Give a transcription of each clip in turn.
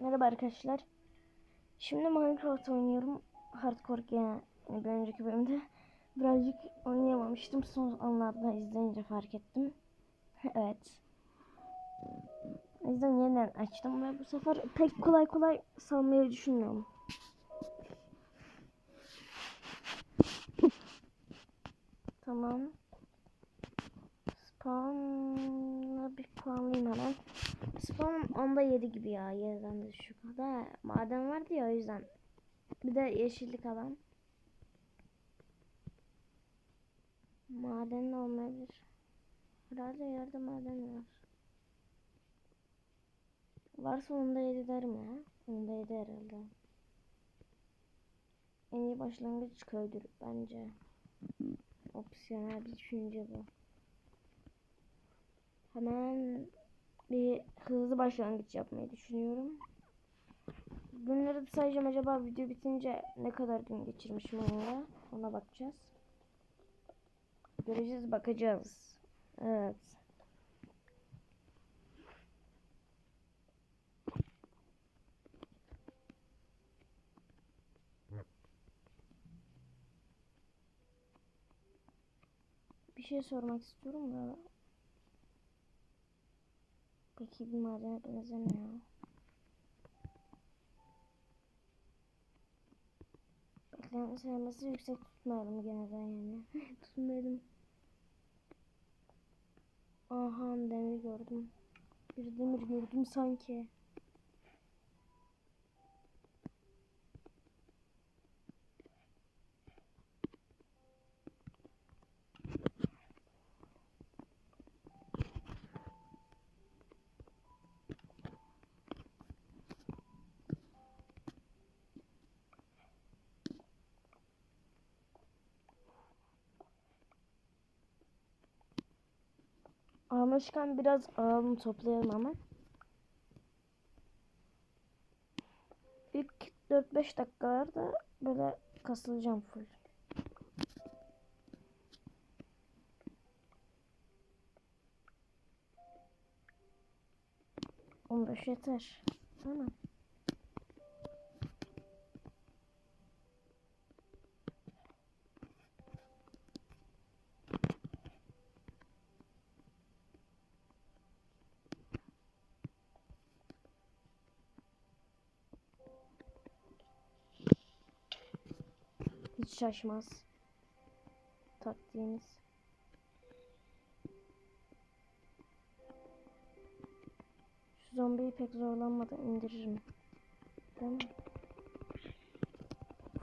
Merhaba arkadaşlar. Şimdi Minecraft oynuyorum. Hardcore yani bir önceki bölümde birazcık oynayamamıştım. Son anlarda izleyince fark ettim. evet. O yüzden yeniden açtım ve bu sefer pek kolay kolay salmayı düşünmüyorum. tamam. Spawn'a bir puanlayayım hemen. Spawn onda 7 gibi ya. 7'den de düşük. Da maden vardı ya o yüzden. Bir de yeşillik alan. Maden de olmayabilir. Herhalde yerde maden var. Varsa onda 7 derim ya. Onda 7 herhalde. En iyi başlangıç köydür bence. Opsiyonel bir düşünce bu. Hemen bir hızlı başlangıç yapmayı düşünüyorum. De sayacağım acaba video bitince ne kadar gün geçirmişim onunla. Ona bakacağız. Göreceğiz bakacağız. Evet. Bir şey sormak istiyorum da Peki bir madene benzemiyor. Beklenti sayılması yüksek tutmayalım gene de yani. Tutmayalım. Aha demir gördüm. Bir demir gördüm sanki. Almışken biraz ağımı toplayalım ama. İlk 4-5 dakikalarda böyle kasılacağım full. On beş yeter. Tamam. Hiç şaşmaz. Taktiğimiz. Şu zombiyi pek zorlanmadan indiririm. Değil mi?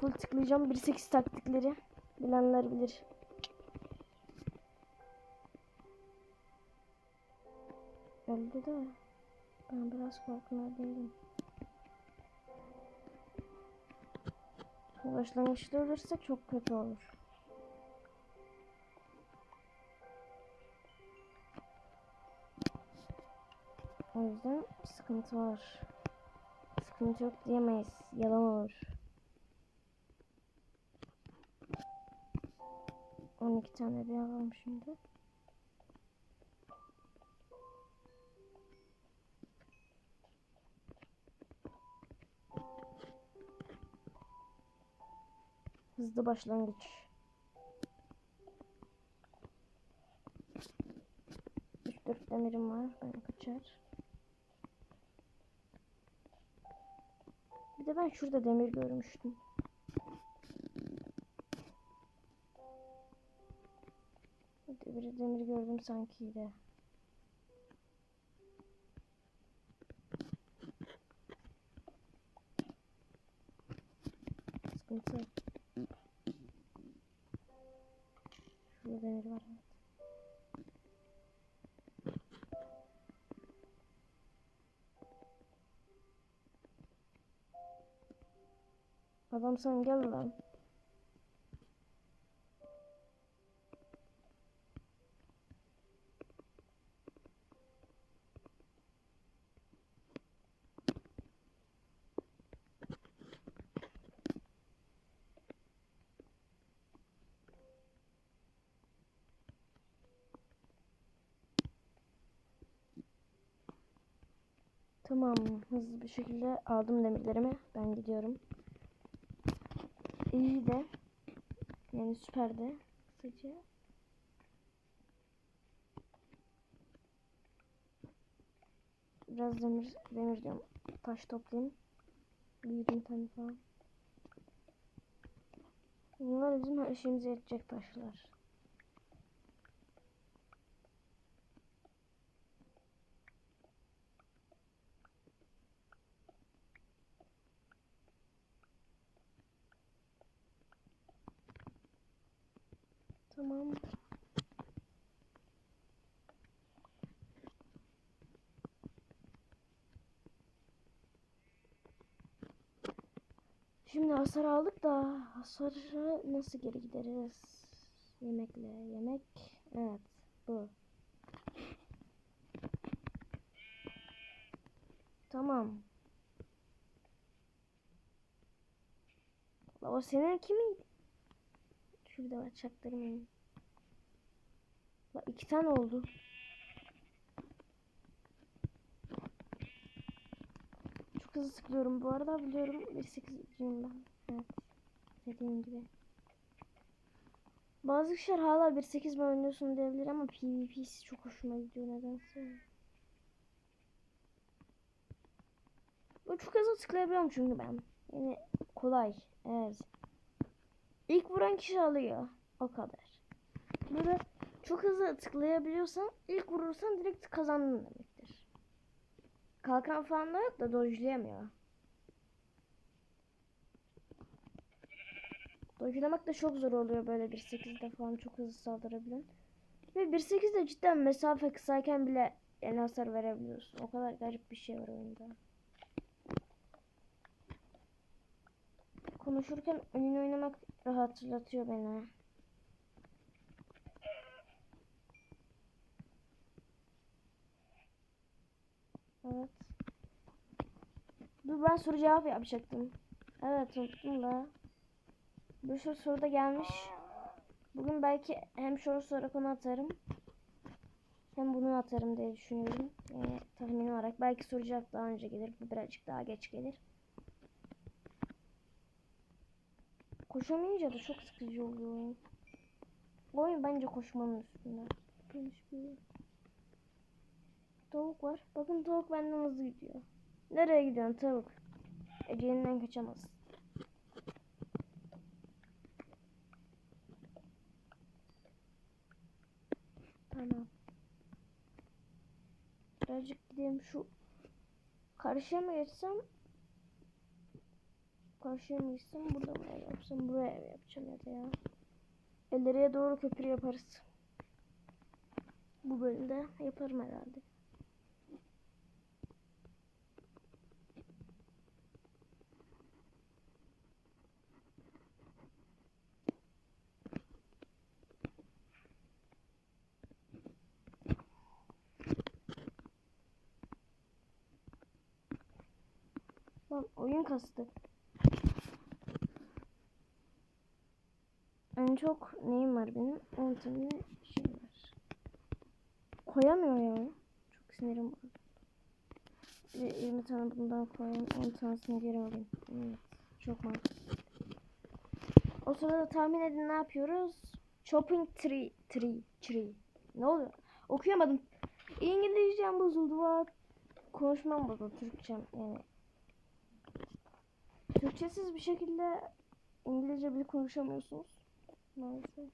Full tıklayacağım. 1.8 taktikleri. Bilenler bilir. Öldü de. Ben biraz korkmuyor değilim. Başlangıçta ölürse çok kötü olur. O yüzden sıkıntı var. Sıkıntı yok diyemeyiz. Yalan olur. 12 tane bir alalım şimdi. Hızlı başlangıç. Üç dört demirim var. Ben kaçar. Bir de ben şurada demir görmüştüm. Bir de demir gördüm sanki de. Sıkıntı yok. Şurada demir var. Adam sen gel lan. Tamam hızlı bir şekilde aldım demirlerimi. Ben gidiyorum. İyi de. Yani süper de. Kısaca. Biraz demir, demir diyorum. Taş toplayayım. Bir 20 tane falan. Bunlar bizim her işimize yetecek taşlar. Tamam. Şimdi hasar aldık da hasarı nasıl geri gideriz? Yemekle. Yemek. Evet. Bu. Tamam. O senin kimin? Şu bir de var çaktırmayın. La iki tane oldu. Çok hızlı sıkılıyorum bu arada biliyorum. 1.8'ciyim ben. Evet. Dediğim gibi. Bazı kişiler hala 1.8 mi oynuyorsun diyebilir ama PvP'si çok hoşuma gidiyor nedense. Bu çok hızlı tıklayabiliyorum çünkü ben. Yani kolay. Evet. İlk vuran kişi alıyor. O kadar. Böyle çok hızlı tıklayabiliyorsan ilk vurursan direkt kazandın demektir. Kalkan falan da yok da dojlayamıyor. Dojlamak da çok zor oluyor böyle 1.8'de falan çok hızlı saldırabilin. Ve 1.8'de cidden mesafe kısayken bile en hasar verebiliyorsun. O kadar garip bir şey var oyunda. Konuşurken oyun oynamak rahatlatıyor beni. Evet. Dur ben soru cevap yapacaktım. Evet unuttum da. Bir sürü soru da gelmiş. Bugün belki hem soru sorarak onu atarım. Hem bunu atarım diye düşünüyorum. Yani tahmin olarak. Belki soru cevap daha önce gelir. Bu birazcık daha geç gelir. Koşamayınca da çok sıkıcı oluyor oyun. Oyun bence koşmanın üstünde. Tavuk var. Bakın tavuk benden hızlı gidiyor. Nereye gidiyorsun tavuk? Eceğinden kaçamaz. Tamam. Birazcık gideyim şu karşıya mı geçsem? Karşıya mı geçsem? Burada mı ev yapsam? Buraya ev yapacağım ya da ya. İleriye doğru köprü yaparız. Bu bölümde yaparım herhalde. Lan oyun kastı. En çok neyim var benim? 10 tane şey var. Koyamıyor ya. Çok sinirim var. Bir 20 tane bundan koyayım. 10 tanesini geri alayım. Evet. Çok mantıklı. O sırada tahmin edin ne yapıyoruz? Chopping tree. Tree. Tree. Ne oluyor? Okuyamadım. İngilizcem bozuldu. Bak. Konuşmam bozuldu. Türkçem yani. Türkçesiz bir şekilde İngilizce bile konuşamıyorsunuz. Maalesef.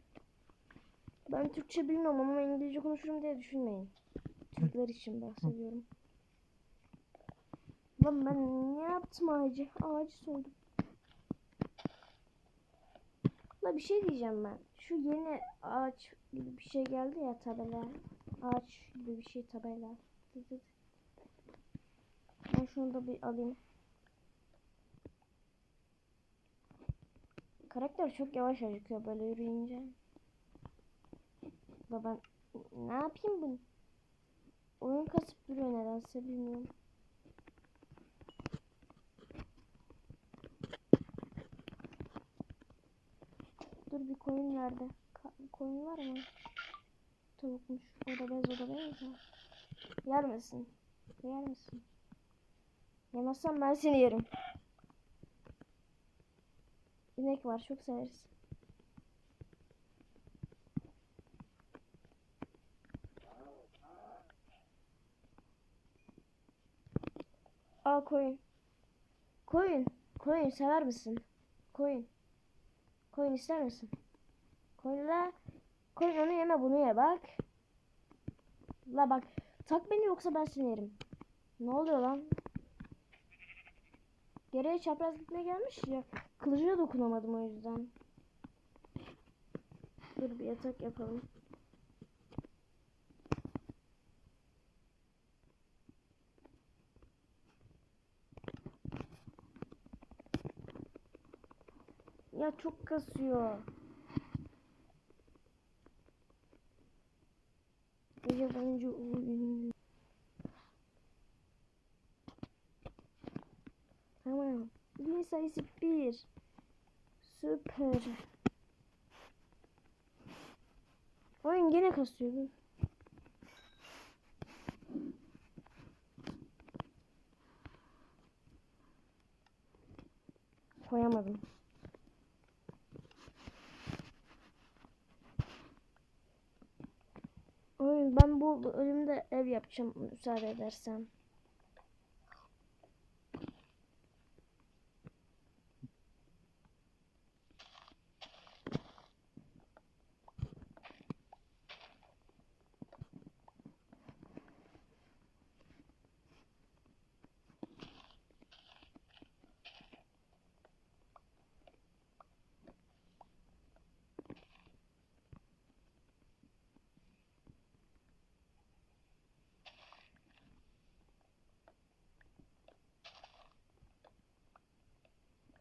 Ben Türkçe bilmiyorum ama İngilizce konuşurum diye düşünmeyin. Türkler için bahsediyorum. Lan ben ne yaptım ağacı? Ağacı soydum. La bir şey diyeceğim ben. Şu yeni ağaç gibi bir şey geldi ya tabela. Ağaç gibi bir şey tabela. Ben şunu da bir alayım. Karakter çok yavaş acıkıyor böyle yürüyünce. Ben ne yapayım bunu? Oyun kasıp duruyor nedense bilmiyorum. Dur bir koyun nerede? Ka- koyun var mı? Tavukmuş. O da bez o da bez. ya. Yer misin? Yer misin? Yemezsen ben seni yerim. İnek var çok severiz. Aa koyun. Koyun. Koyun sever misin? Koyun. Koyun ister misin? Koyunla koyun onu yeme bunu ye bak. La bak tak beni yoksa ben seni yerim. Ne oluyor lan? Geriye çapraz gitmeye gelmiş ya. Kılıcına dokunamadım o yüzden. Dur bir yatak yapalım. Ya çok kasıyor. Gece boyunca uyuyun. Tamam. Gün sayısı bir. Süper. Oyun gene kasıyor. Koyamadım. Oyun ben bu bölümde ev yapacağım müsaade edersen.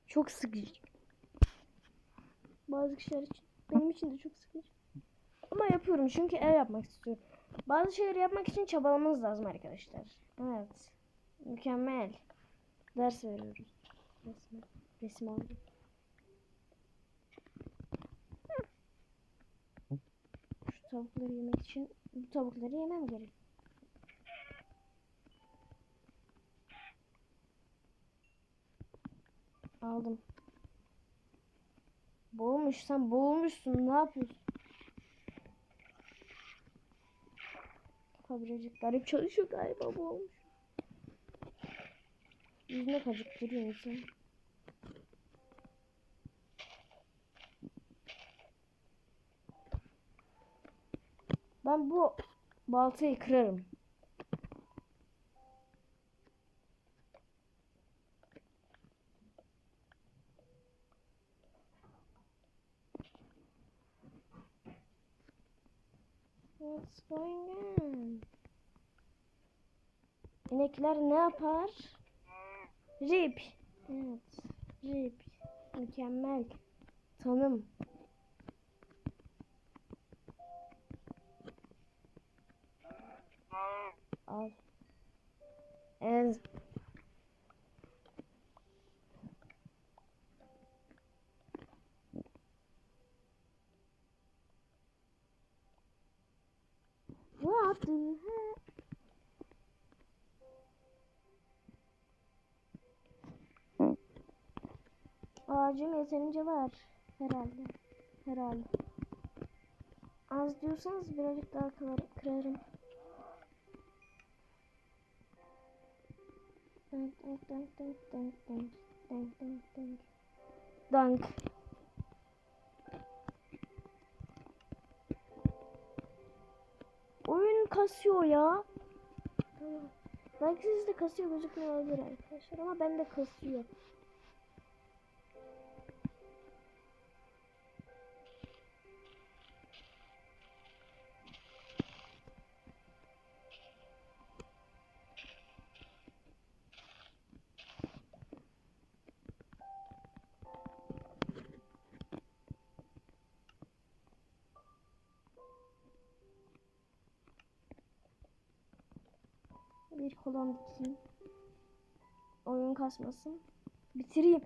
Çok sıkıcı. Bazı kişiler için benim için de çok sıkıcı. Ama yapıyorum çünkü ev yapmak istiyorum. Bazı şeyleri yapmak için çabalamanız lazım arkadaşlar. Evet. Mükemmel. Ders veriyoruz. Resim, resim aldım. Şu tavukları yemek için bu tavukları yemem gerek. Aldım. Boğulmuş sen boğulmuşsun ne yapıyorsun? Kafa birazcık garip çalışıyor galiba boğulmuş. Yüzüne kacık duruyor insan. Ben bu baltayı kırarım. What's going on? İnekler ne yapar? Rip. Evet. Rip. Mükemmel. Tanım. Al. Ez. Heck? Ağacım yeterince var. Herhalde. Herhalde. Az diyorsanız birazcık daha kırar, kırarım. Dank dank dank dank dank dank dank dank dank. Dank. Kasıyor ya. Belki sizde kasıyor gözükmüyor olabilir arkadaşlar ama bende kasıyor. Kolon dikeyim. Oyun kasmasın. Bitireyim.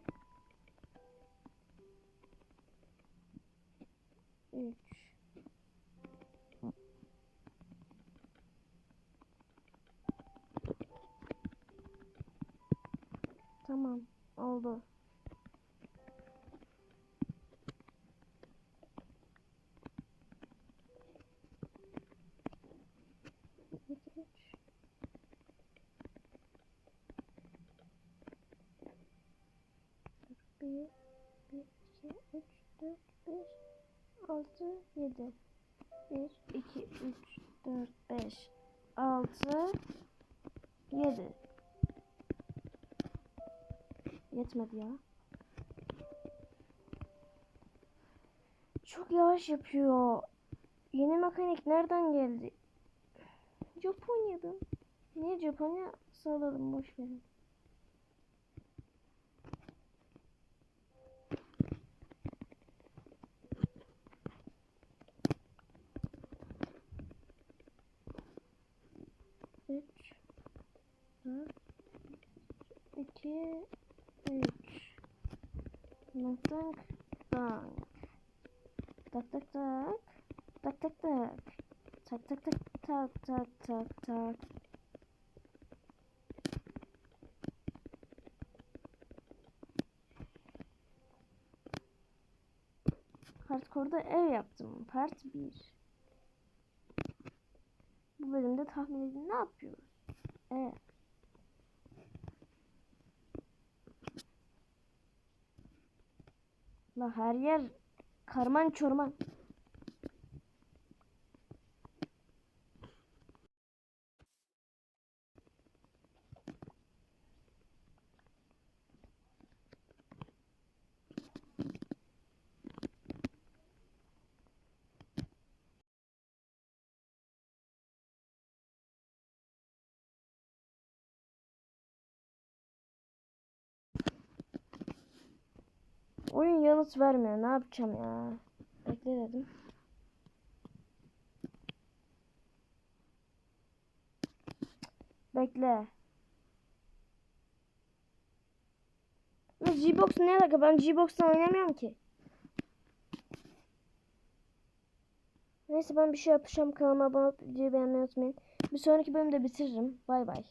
3 4 Tamam. Oldu. 1, 2, 3, 4, 5, 6, 7. 1, 2, 3, 4, 5, 6, 7. Yetmedi ya. Çok yavaş yapıyor. Yeni mekanik nereden geldi? Japonya'dan. Niye Japonya sağladım boş verin. Dört, iki, üç. Tak tak tak. Tak tak tak. Tak tak tak. Tak tak tak tak tak tak tak. Hardcore'da ev yaptım. Part 1. Bu bölümde tahmin edin ne yapıyoruz? Evet. La her yer karman çorman. Oyun yanıt vermiyor. Ne yapacağım ya? Bekle dedim. Bekle. G-Box ne alaka? Ben G-Box'tan oynamıyorum ki. Neyse ben bir şey yapacağım. Kanalıma abone olup videoyu beğenmeyi unutmayın. Bir sonraki bölümde bitiririm. Bay bay.